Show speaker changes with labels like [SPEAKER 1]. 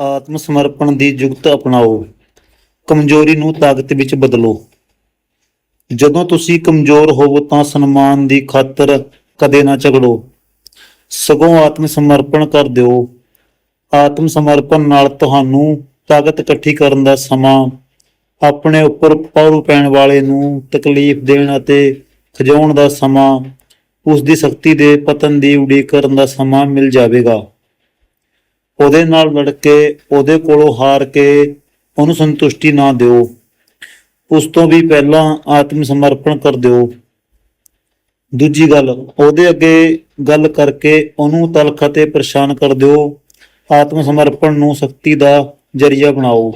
[SPEAKER 1] ਆਤਮ ਸਮਰਪਣ ਦੀ ਜੁਗਤ ਅਪਣਾਓ, ਕਮਜ਼ੋਰੀ ਨੂੰ ਤਾਕਤ ਵਿੱਚ ਬਦਲੋ। ਜਦੋਂ ਤੁਸੀਂ ਕਮਜ਼ੋਰ ਹੋਵੋ ਤਾਂ ਸਨਮਾਨ ਦੀ ਖਾਤਰ ਕਦੇ ਨਾ ਝਗੜੋ। ਸਗੋਂ ਆਤਮ ਸਮਰਪਣ ਕਰ ਦਿਓ। ਆਤਮ ਸਮਰਪਣ ਨਾਲ ਤੁਹਾਨੂੰ ਤਾਕਤ ਇਕੱਠੀ ਕਰਨ ਦਾ ਸਮਾਂ ਆਪਣੇ ਉੱਪਰ ਪਾਉ ਪੈਣ ਵਾਲੇ ਨੂੰ ਤਕਲੀਫ ਦੇਣ ਅਤੇ ਖਜਾਉਣ ਦਾ ਸਮਾਂ ਉਸ ਦੀ ਸ਼ਕਤੀ ਦੇ ਪਤਨ ਦੀ ਉਡੀਕ ਕਰਨ ਦਾ ਸਮਾਂ ਮਿਲ ਜਾਵੇਗਾ। ਉਹਦੇ ਨਾਲ ਲੜ ਕੇ ਉਹਦੇ ਕੋਲੋਂ ਹਾਰ ਕੇ ਉਹਨੂੰ ਸੰਤੁਸ਼ਟੀ ਨਾ ਦਿਓ। ਉਸ ਤੋਂ ਵੀ ਪਹਿਲਾਂ ਆਤਮ ਸਮਰਪਣ ਕਰ ਦਿਓ। ਦੂਜੀ ਗੱਲ, ਉਹਦੇ ਅੱਗੇ ਗੱਲ ਕਰਕੇ ਉਹਨੂੰ ਤਲਖ ਅਤੇ ਪਰੇਸ਼ਾਨ ਕਰ ਦਿਓ। ਆਤਮ ਸਮਰਪਣ ਨੂੰ ਸ਼ਕਤੀ ਦਾ ਜਰੀਆ ਬਣਾਓ।